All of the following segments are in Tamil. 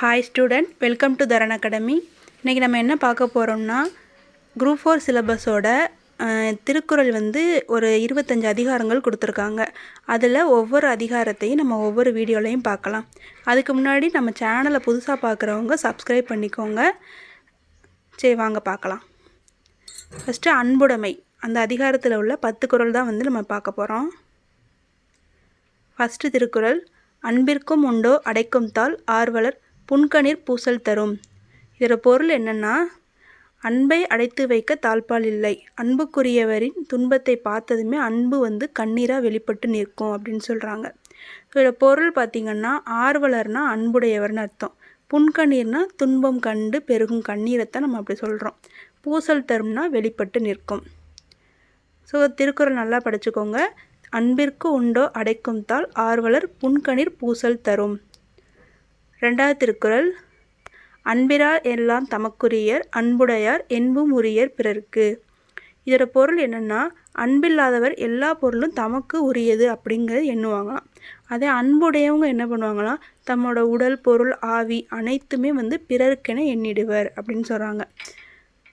Hi student welcome to Dharan academy இன்றைக்கி நம்ம என்ன பார்க்க போகிறோம்னா குரூப் ஃபோர் சிலபஸோட திருக்குறள் வந்து ஒரு இருபத்தஞ்சு அதிகாரங்கள் கொடுத்துருக்காங்க. அதில் ஒவ்வொரு அதிகாரத்தையும் நம்ம ஒவ்வொரு வீடியோலையும் பார்க்கலாம். அதுக்கு முன்னாடி நம்ம சேனலை புதுசாக பார்க்குறவங்க சப்ஸ்கிரைப் பண்ணிக்கோங்க. சரி வாங்க பார்க்கலாம். ஃபஸ்ட்டு அன்புடைமை. அந்த அதிகாரத்தில் உள்ள பத்து குறள் தான் வந்து நம்ம பார்க்க போகிறோம் ஃபஸ்ட்டு திருக்குறள். அன்பிற்கும் உண்டோ அடைக்கும் தாள் ஆர்வலர் புன்கணீர் பூசல் தரும். இதோட பொருள் என்னென்னா அன்பை அடைத்து வைக்க தாழ்பால் இல்லை. அன்புக்குரியவரின் துன்பத்தை பார்த்ததுமே அன்பு வந்து கண்ணீராக வெளிப்பட்டு நிற்கும் அப்படின்னு சொல்கிறாங்க இதோட பொருள் பார்த்திங்கன்னா ஆர்வலர்னா அன்புடையவர்னு அர்த்தம். புன்கண்ணீர்னா துன்பம் கண்டு பெருகும் கண்ணீரைத்தான் நம்ம அப்படி சொல்கிறோம் பூசல் தரும்னா வெளிப்பட்டு நிற்கும். ஸோ திருக்குறள் நல்லா படிச்சுக்கோங்க. அன்பிற்கு உண்டோ அடைக்கும் தாள் ஆர்வலர் புன்கணீர் பூசல் தரும். ரெண்டாவது திருக்குறள் அன்பிரார் எல்லாம் தமக்குரியர் அன்புடையார் என்பும் உரியர் பிறருக்கு. இதோட பொருள் என்னென்னா அன்பில்லாதவர் எல்லா பொருளும் தமக்கு உரியது அப்படிங்கிறது எண்ணுவாங்களாம். அதே அன்புடையவங்க என்ன பண்ணுவாங்களாம் தம்மோட உடல் பொருள் ஆவி அனைத்துமே வந்து பிறருக்கென எண்ணிடுவர் அப்படின்னு சொல்கிறாங்க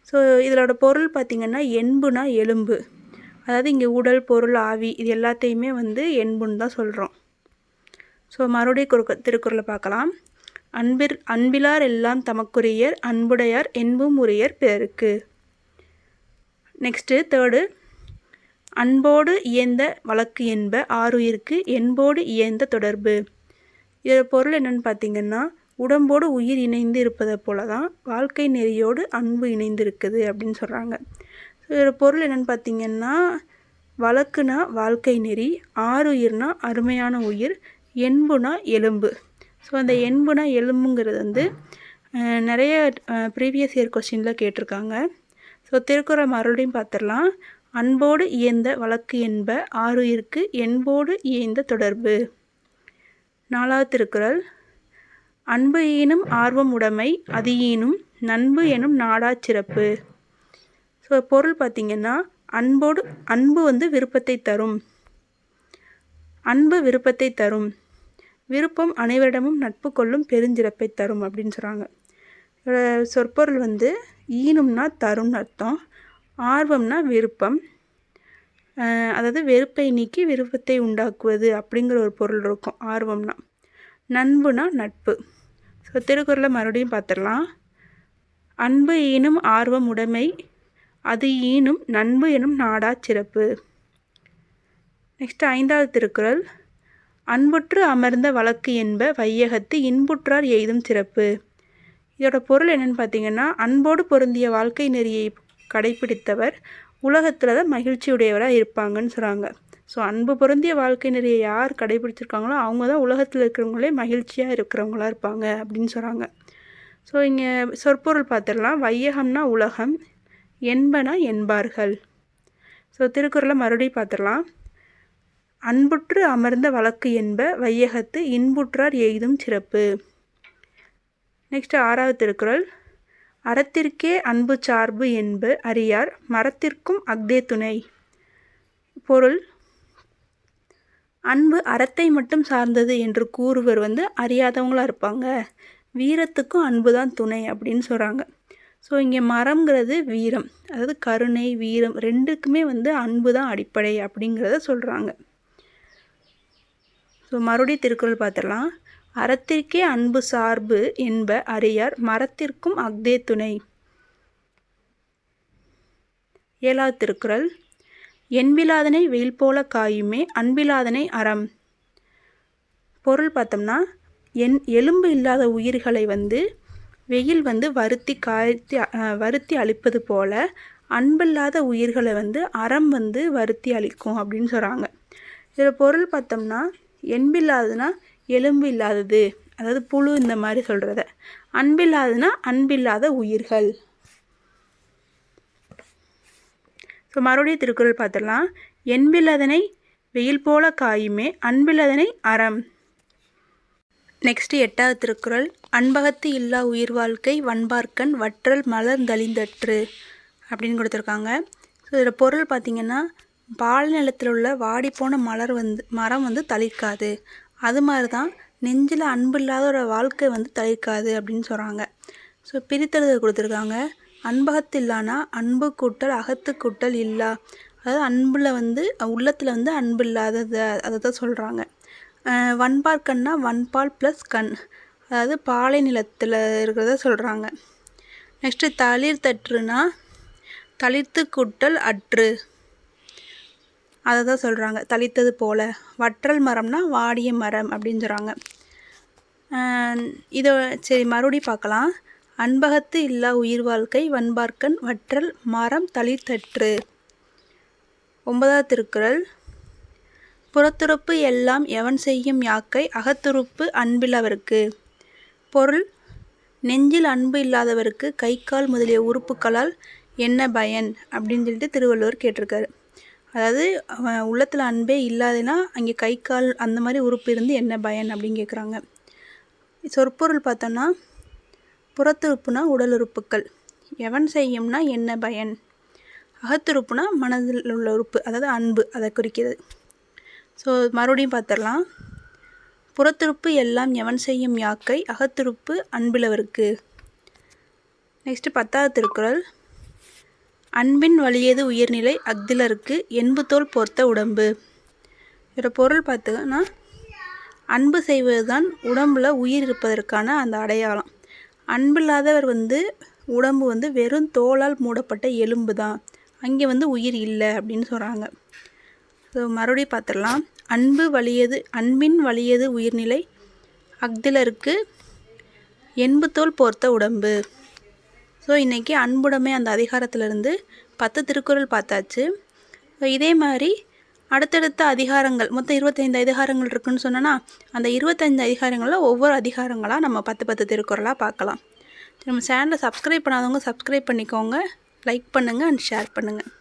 ஸோ இதோட பொருள் பார்த்திங்கன்னா என்புனா எலும்பு. அதாவது இங்கே உடல் பொருள் ஆவி இது எல்லாத்தையுமே வந்து என்புன்னு தான் சொல்கிறோம் ஸோ மறுபடியும் குறுக்க திருக்குறளை பார்க்கலாம். அன்பிற் அன்பிலார் எல்லாம் தமக்குரியர் அன்புடையார் என்பும் உரியர் பிறருக்கு நெக்ஸ்ட்டு தேர்டு. அன்போடு இயந்த வழக்கு என்ப ஆறுயிருக்கு என்போடு இயந்த தொடர்பு. இதோட பொருள் என்னென்னு பார்த்தீங்கன்னா உடம்போடு உயிர் இணைந்து இருப்பதை போல தான் வாழ்க்கை நெறியோடு அன்பு இணைந்து இருக்குது அப்படின்னு சொல்கிறாங்க இதோட பொருள் என்னென்னு பார்த்தீங்கன்னா வழக்குனா வாழ்க்கை நெறி ஆறுயிர்னா அருமையான உயிர் என்புனா எலும்பு. ஸோ அந்த என்புனா எலும்புங்கிறது வந்து நிறைய ப்ரீவியஸ் இயர் கொஸ்டினில் கேட்டிருக்காங்க. ஸோ திருக்குறள் மறுபடியும் பார்த்துடலாம். அன்போடு இயந்த வழக்கு என்ப ஆறுயிருக்கு என்போடு இயந்த தொடர்பு. நாலாவது திருக்குறள். அன்பு ஈனும் ஆர்வம் உடைமை அது ஈனும் நண்பு எனும் நாடா சிறப்பு. ஸோ பொருள் பார்த்திங்கன்னா அன்போடு அன்பு வந்து விருப்பத்தை தரும். அன்பு விருப்பத்தை தரும். விருப்பம் அனைவரிடமும் நட்பு கொள்ளும் பெருஞ்சிறப்பை தரும் அப்படின்னு சொல்கிறாங்க சொற்பொருள் வந்து ஈனும்னா தரும்னு அர்த்தம். ஆர்வம்னா விருப்பம். அதாவது வெறுப்பை நீக்கி விருப்பத்தை உண்டாக்குவது அப்படிங்கிற ஒரு பொருள் இருக்கும் ஆர்வம்னா. நண்புனா நட்பு. ஸோ திருக்குறளை மறுபடியும் பார்த்துடலாம். அன்பு ஈனும் ஆர்வம் உடைமை அது ஈனும் நண்பு எனும் நாடா சிறப்பு. நெக்ஸ்ட் ஐந்தாவது திருக்குறள். அன்புற்று அமர்ந்த வழக்கு என்ப வையகத்து இன்புற்றார் எய்தும் சிறப்பு. இதோட பொருள் என்னென்னு பார்த்தீங்கன்னா அன்போடு பொருந்திய வாழ்க்கை நெறியை கடைபிடித்தவர் உலகத்தில் தான் மகிழ்ச்சியுடையவராக இருப்பாங்கன்னு சொல்கிறாங்க ஸோ அன்பு பொருந்திய வாழ்க்கை நெறியை யார் கடைபிடிச்சிருக்காங்களோ அவங்க தான் உலகத்தில் இருக்கிறவங்களே மகிழ்ச்சியாக இருக்கிறவங்களா இருப்பாங்க அப்படின்னு சொல்கிறாங்க ஸோ இங்கே சொற்பொருள் பார்த்துடலாம் வையகம்னா உலகம் என்பனா என்பார்கள். ஸோ திருக்குறளை மறுபடியும் பார்த்துடலாம் அன்புற்று அமர்ந்த வழக்கு என்ப வையகத்து இன்புற்றார் எய்தும் சிறப்பு. நெக்ஸ்ட் ஆறாவது திருக்குறள். அறத்திற்கே அன்பு சார்பு என்பு அறியார் மரத்திற்கும் அக்தே துணை. பொருள். அன்பு அறத்தை மட்டும் சார்ந்தது என்று கூறுவர் வந்து அறியாதவங்களாக இருப்பாங்க. வீரத்துக்கும் அன்பு தான் துணை அப்படின்னு சொல்கிறாங்க ஸோ இங்கே மரம்ங்கிறது வீரம். அதாவது கருணை வீரம் ரெண்டுக்குமே வந்து அன்பு தான் அடிப்படை அப்படிங்கிறத சொல்கிறாங்க ஸோ மறுபடியும் திருக்குறள் பார்த்துடலாம். அறத்திற்கே அன்பு சார்பு என்ப அறியார் மரத்திற்கும் அக்தே துணை. ஏழாவது திருக்குறள். என்பிலாதனை வெயில் போல காயுமே அன்பிலாதனை அறம். பொருள் பார்த்தோம்னா என் எலும்பு இல்லாத உயிர்களை வந்து வெயில் வந்து வருத்தி காய்த்தி வருத்தி அழிப்பது போல அன்பில்லாத உயிர்களை வந்து அறம் வந்து வருத்தி அழிக்கும் அப்படின்னு சொல்கிறாங்க இதில் பொருள் பார்த்தோம்னா என்பில்லாததுன்னா எலும்பு இல்லாதது அதாவது புழு இந்த மாதிரி சொல்கிறத அன்பில்லாததுன்னா அன்பில்லாத உயிர்கள். ஸோ மறுபடியும் திருக்குறள் பார்த்துடலாம். என்பில்லாதனை வெயில் போல காயுமே அன்பில்லாதனை அறம். நெக்ஸ்ட்டு எட்டாவது திருக்குறள். அன்பகத்து இல்லா உயிர் வாழ்க்கை வன்பார்க்கன் வற்றல் மலர்ந்தழிந்தற்று அப்படின்னு கொடுத்துருக்காங்க. ஸோ இதில் பொருள் பார்த்திங்கன்னா பால் நிலத்தில் உள்ள வாடிப்போன மலர் வந்து மரம் வந்து தளிர்க்காது. அது மாதிரி தான் நெஞ்சில் அன்பு இல்லாத ஒரு வாழ்க்கை வந்து தளிர்க்காது அப்படின்னு சொல்கிறாங்க ஸோ பிரித்தெழுத கொடுத்துருக்காங்க. அன்பகத்தில்லானா அன்பு கூட்டல் அகத்து கூட்டல் இல்லா. அதாவது அன்பில் வந்து உள்ளத்தில் வந்து அன்பு இல்லாதது அதை தான் சொல்கிறாங்க வன்பால் கண்ணா வன்பால் ப்ளஸ் கண். அதாவது பாலை நிலத்தில் இருக்கிறத சொல்கிறாங்க நெக்ஸ்ட்டு தளிர் தற்றுனா தளிர்த்து கூட்டல் அற்று. அதை தான் சொல்கிறாங்க தளித்தது போல். வற்றல் மரம்னா வாடிய மரம் அப்படின்னு சொல்கிறாங்க இதை சரி மறுபடி பார்க்கலாம். அன்பகத்து இல்லா உயிர் வாழ்க்கை வன்பார்க்கன் வற்றல் மரம் தளித்தற்று ஒன்பதாவது திருக்குறள். புறத்துறுப்பு எல்லாம் எவன் செய்யும் யாக்கை அகத்துறுப்பு அன்பில்லவருக்கு பொருள் நெஞ்சில் அன்பு இல்லாதவருக்கு கை கால் முதலிய உறுப்புகளால் என்ன பயன்? அப்படின்னு சொல்லிட்டு திருவள்ளுவர் கேட்டிருக்காரு. அதாவது அவன் உள்ளத்தில் அன்பே இல்லாதனா அங்கே கை கால் அந்த மாதிரி உறுப்பு இருந்து என்ன பயன் அப்படின்னு கேட்குறாங்க சொற்பொருள் பார்த்தோன்னா புறத்துறுப்புனா உடல் உறுப்புக்கள் எவன் செய்யும்னா என்ன பயன்? அகத்துறுப்புனா மனதில் உள்ள உறுப்பு அதாவது அன்பு அதை குறிக்கிறது. ஸோ மறுபடியும் பார்த்துடலாம் புறத்துறுப்பு எல்லாம் எவன் செய்யும் யாக்கை அகத்துறுப்பு அன்பிலவருக்கு. நெக்ஸ்ட்டு பத்தாவது திருக்குறள். அன்பின் வழியது உயர்நிலை அக்திலருக்கு என்பு தோல் பொறுத்த உடம்பு. இதோட பொருள் பார்த்துன்னா அன்பு செய்வது தான் உடம்பில் உயிர் இருப்பதற்கான அந்த அடையாளம். அன்பில்லாதவர் வந்து உடம்பு வந்து வெறும் தோலால் மூடப்பட்ட எலும்பு தான் அங்கே வந்து உயிர் இல்லை அப்படின்னு சொல்கிறாங்க ஸோ மறுபடியும் பார்த்துடலாம். அன்பு வலியது அன்பின் வலியது உயிர்நிலை அக்திலருக்கு எண்பு தோல் போர்த்த உடம்பு. ஸோ இன்றைக்கி அன்புடைமை அந்த அதிகாரத்திலிருந்து பத்து திருக்குறள் பார்த்தாச்சு. ஸோ இதே மாதிரி அடுத்தடுத்த அதிகாரங்கள் மொத்தம் இருபத்தைந்து அதிகாரங்கள் இருக்குன்னு சொன்னோன்னா அந்த இருபத்தைந்து அதிகாரங்களில் ஒவ்வொரு அதிகாரங்களாக நம்ம பத்து பத்து திருக்குறளாக பார்க்கலாம். நம்ம சேனலை சப்ஸ்கிரைப் பண்ணாதவங்க சப்ஸ்கிரைப் பண்ணிக்கோங்க லைக் பண்ணுங்கள் அண்ட் ஷேர் பண்ணுங்கள்